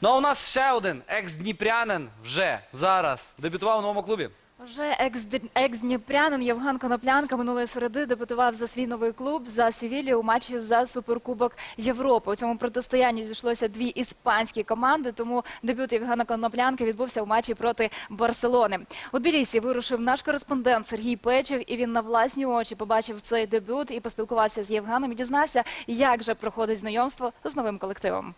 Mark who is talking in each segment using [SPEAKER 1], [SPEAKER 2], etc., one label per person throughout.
[SPEAKER 1] Ну а у нас ще один екс-дніпрянин вже зараз дебютував у новому клубі.
[SPEAKER 2] Вже екс- екс-дніпрянин Євген Коноплянка минулої середи дебютував за свій новий клуб за Севілію у матчі за Суперкубок Європи. У цьому протистоянні зійшлося дві іспанські команди, тому дебют Євгена Коноплянки відбувся у матчі проти Барселони. У Тбілісі вирушив наш кореспондент Сергій Печев, і він на власні очі побачив цей дебют і поспілкувався з Євгеном і дізнався, як же проходить знайомство з новим колективом.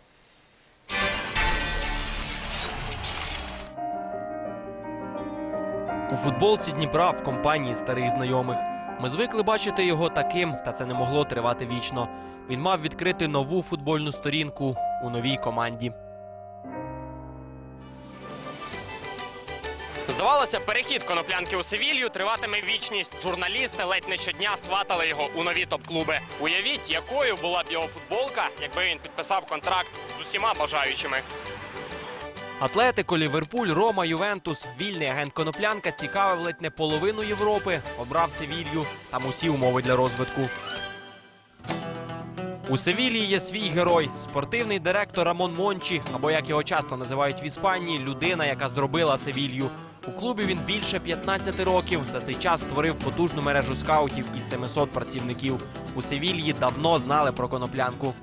[SPEAKER 3] У футболці Дніпра в компанії старих знайомих. Ми звикли бачити його таким, та це не могло тривати вічно. Він мав відкрити нову футбольну сторінку у новій команді.
[SPEAKER 4] Здавалося, перехід коноплянки у Севілью триватиме вічність. Журналісти ледь не щодня сватали його у нові топ-клуби. Уявіть, якою була б його футболка, якби він підписав контракт з усіма бажаючими.
[SPEAKER 3] Атлетико, Ліверпуль, Рома, Ювентус. Вільний агент Коноплянка цікавив ледь не половину Європи. Обрав Севілью. Там усі умови для розвитку. У Севілії є свій герой, спортивний директор Рамон Мончі, або як його часто називають в Іспанії, людина, яка зробила Севілью. У клубі він більше 15 років. За цей час створив потужну мережу скаутів із 700 працівників. У Севільї давно знали про коноплянку.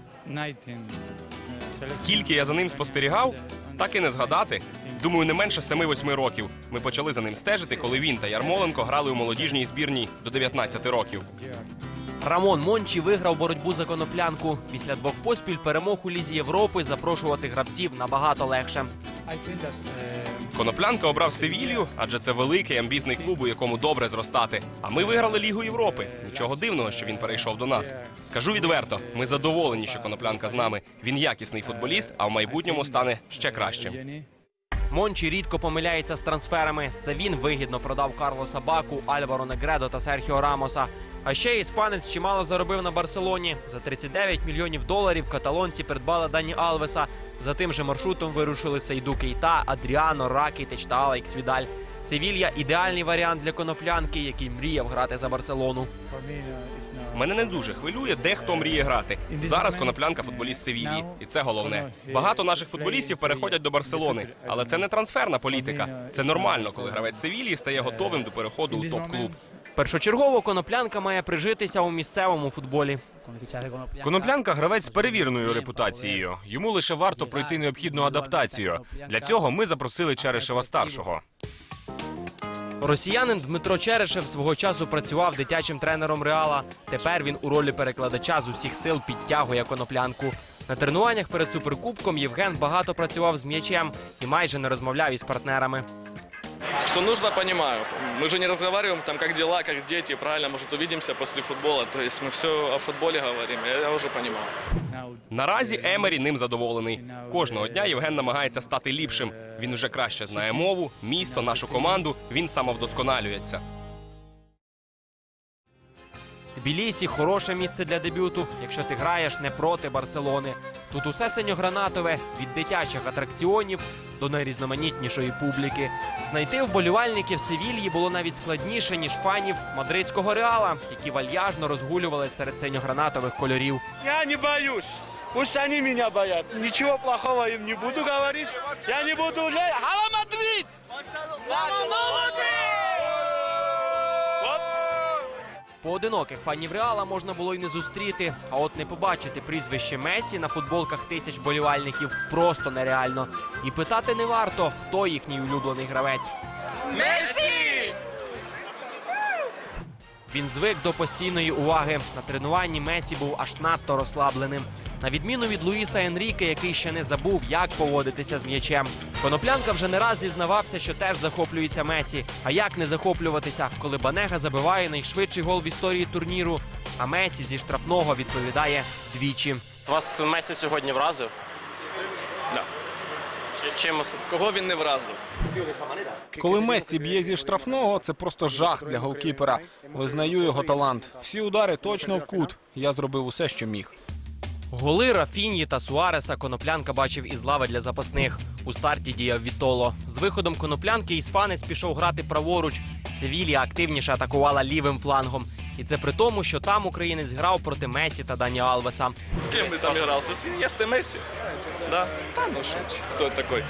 [SPEAKER 5] Скільки я за ним спостерігав, так і не згадати. Думаю, не менше 7-8 років. Ми почали за ним стежити, коли він та Ярмоленко грали у молодіжній збірній до 19 років.
[SPEAKER 3] Рамон Мончі виграв боротьбу за коноплянку. Після двох поспіль перемог у Лізі Європи запрошувати гравців набагато легше.
[SPEAKER 5] Коноплянка обрав Севілью, адже це великий амбітний клуб, у якому добре зростати. А ми виграли Лігу Європи. Нічого дивного, що він перейшов до нас. Скажу відверто, ми задоволені, що коноплянка з нами. Він якісний футболіст, а в майбутньому стане ще кращим.
[SPEAKER 3] Мончі рідко помиляється з трансферами. Це він вигідно продав Карлоса Баку, Альваро Негредо та Серхіо Рамоса. А ще іспанець чимало заробив на Барселоні. За 39 мільйонів доларів каталонці придбали Дані Алвеса. За тим же маршрутом вирушили Сейду Кейта, Адріано, Ракітич та Алекс Відаль. Севілья ідеальний варіант для коноплянки, який мріяв грати за Барселону.
[SPEAKER 5] Мене не дуже хвилює, де хто мріє грати. Зараз коноплянка футболіст Севілії, і це головне. Багато наших футболістів переходять до Барселони, але це не трансферна політика. Це нормально, коли гравець Севілії стає готовим до переходу у топ-клуб.
[SPEAKER 3] Першочергово коноплянка має прижитися у місцевому футболі.
[SPEAKER 6] Коноплянка гравець з перевіреною репутацією. Йому лише варто пройти необхідну адаптацію. Для цього ми запросили Черешева старшого.
[SPEAKER 3] Росіянин Дмитро Черешев свого часу працював дитячим тренером Реала. Тепер він у ролі перекладача з усіх сил підтягує коноплянку. На тренуваннях перед суперкубком Євген багато працював з м'ячем і майже не розмовляв із партнерами.
[SPEAKER 7] Что нужно, понимаю. Мы же не разговариваем там, как дела, как дети, правильно, может, увидимся после футбола. То есть мы все о футболе говорим, я, я уже понимаю.
[SPEAKER 5] Наразі Емері ним задоволений. Кожного дня Євген намагається стати ліпшим. Він вже краще знає мову, місто, нашу команду. Він самовдосконалюється.
[SPEAKER 3] Тбілісі хороше місце для дебюту, якщо ти граєш не проти Барселони. Тут усе синьогранатове від дитячих атракціонів до найрізноманітнішої публіки. Знайти вболівальників Севільї було навіть складніше ніж фанів мадридського реала, які вальяжно розгулювали серед синьогранатових кольорів.
[SPEAKER 8] Я не боюсь. Пусть они меня боятся. Ничего плохого им не буду говорить. Я не буду... ля- Hala Мадрид!
[SPEAKER 3] Поодиноких фанів Реала можна було й не зустріти, а от не побачити прізвище Месі на футболках тисяч болівальників просто нереально. І питати не варто, хто їхній улюблений гравець. Месі! Він звик до постійної уваги. На тренуванні Месі був аж надто розслабленим. На відміну від Луїса Енріке, який ще не забув, як поводитися з м'ячем. Коноплянка вже не раз зізнавався, що теж захоплюється Месі. А як не захоплюватися, коли Банега забиває найшвидший гол в історії турніру, а Месі зі штрафного відповідає двічі.
[SPEAKER 4] Вас Месі сьогодні вразив?
[SPEAKER 7] Да.
[SPEAKER 4] Чим ос-
[SPEAKER 7] Кого він не вразив?
[SPEAKER 6] Коли Мессі б'є зі штрафного, це просто жах для голкіпера. Визнаю його талант. Всі удари точно в кут. Я зробив усе, що міг.
[SPEAKER 3] Голи Рафіньї та Суареса Коноплянка бачив із лави для запасних. У старті діяв Вітоло. З виходом Коноплянки іспанець пішов грати праворуч. Севілія активніше атакувала лівим флангом. І це при тому, що там українець грав проти Месі та Дані Алвеса.
[SPEAKER 7] С кем ты там игрался? С Иньестой Месси? Да? Да, ну что, кто это такой?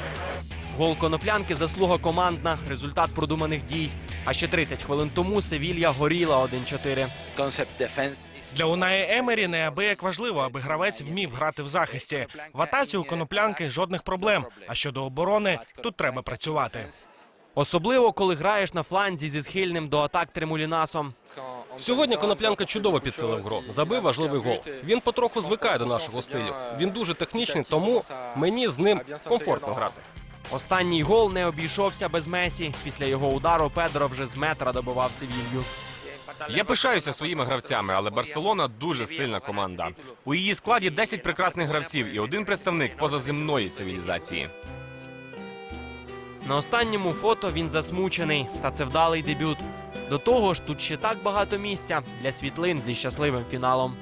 [SPEAKER 3] Гол коноплянки заслуга командна, результат продуманих дій. А ще 30 хвилин тому Севілья горіла 1-4.
[SPEAKER 9] Для Унаї Емері неабияк важливо, аби гравець вмів грати в захисті. В атаці у коноплянки жодних проблем. А щодо оборони, тут треба працювати.
[SPEAKER 3] Особливо, коли граєш на фланзі зі схильним до атак Тремулінасом.
[SPEAKER 10] Сьогодні Коноплянка чудово підсилив гру. Забив важливий гол. Він потроху звикає до нашого стилю. Він дуже технічний, тому мені з ним комфортно грати.
[SPEAKER 3] Останній гол не обійшовся без Месі. Після його удару Педро вже з метра добивав Севілью.
[SPEAKER 11] Я пишаюся своїми гравцями, але Барселона дуже сильна команда. У її складі 10 прекрасних гравців і один представник позаземної цивілізації.
[SPEAKER 3] На останньому фото він засмучений, та це вдалий дебют. До того ж, тут ще так багато місця для світлин зі щасливим фіналом.